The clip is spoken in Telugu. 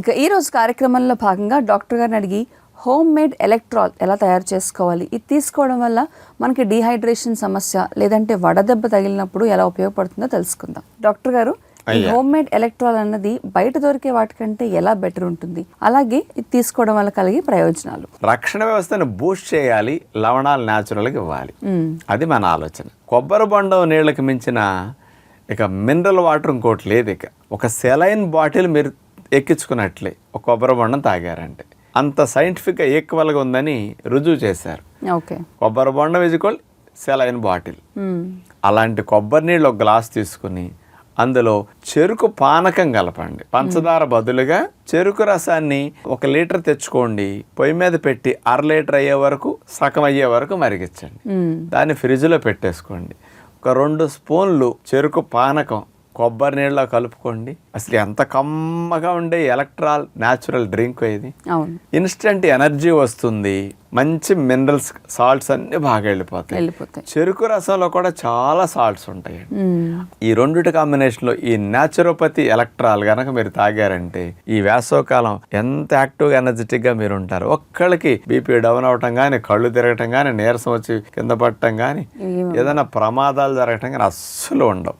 ఇక ఈ రోజు కార్యక్రమంలో భాగంగా డాక్టర్ గారిని అడిగి హోమ్ మేడ్ ఎలక్ట్రాల్ ఎలా తయారు చేసుకోవాలి? ఇది తీసుకోవడం వల్ల మనకి డీహైడ్రేషన్ సమస్య లేదంటే వడదెబ్బ తగిలినప్పుడు ఎలా ఉపయోగపడుతుందో తెలుసుకుందాం. డాక్టర్ గారు. హోమ్ మేడ్ ఎలక్ట్రాల్ అన్నది బయట దొరికే వాటికంటే ఎలా బెటర్ ఉంటుంది? అలాగే ఇది తీసుకోవడం వల్ల కలిగే ప్రయోజనాలు. రక్షణ వ్యవస్థను బూస్ట్ చేయాలి లవణాలు న్యాచురల్గా ఇవ్వాలి. అది మన ఆలోచన. కొబ్బరి బొండం నీళ్ళకి మించిన ఇక మినరల్ వాటర్ ఇంకోటి లేదు ఇక. ఒక సెలైన్ బాటిల్ మీరు ఎక్కించుకున్నట్లే. ఒక కొబ్బరి బొండం తాగారంటే. అంత సైంటిఫిక్గా ఈక్వల్గా ఉందని రుజువు చేశారు. ఓకే. కొబ్బరి బొండం ఇజుకోల్ సెలైన్ బాటిల్. అలాంటి కొబ్బరి నీళ్ళు ఒక గ్లాస్ తీసుకుని అందులో చెరుకు పానకం కలపండి. పంచదార బదులుగా చెరుకు రసాన్ని ఒక లీటర్ తెచ్చుకోండి. పొయ్యి మీద పెట్టి అర లీటర్ అయ్యే వరకు సగం అయ్యే వరకు మరిగించండి. దాన్ని ఫ్రిడ్జ్లో పెట్టేసుకోండి. ఒక రెండు స్పూన్లు చెరుకు పానకం కొబ్బరి నీళ్ళలో కలుపుకోండి. అసలు ఎంత కమ్మగా ఉండే ఎలక్ట్రాల్ న్యాచురల్ డ్రింక్ ఇది. ఇన్స్టెంట్ ఎనర్జీ వస్తుంది. మంచి మినరల్స్ సాల్ట్స్ అన్నీ బాగా వెళ్ళిపోతాయి. చెరుకు రసంలో కూడా చాలా సాల్ట్స్ ఉంటాయి. ఈ రెండిటి కాంబినేషన్లో ఈ న్యాచురోపతి ఎలక్ట్రాల్ గనక మీరు తాగారంటే ఈ వేసవకాలం ఎంత యాక్టివ్గా ఎనర్జెటిక్గా మీరు ఉంటారు. ఒక్కళ్ళకి బీపీ డౌన్ అవటం కానీ కళ్ళు తిరగటం కానీ నీరసం వచ్చి కింద పడటం కానీ ఏదైనా ప్రమాదాలు జరగటం కానీ అస్సలు ఉండవు.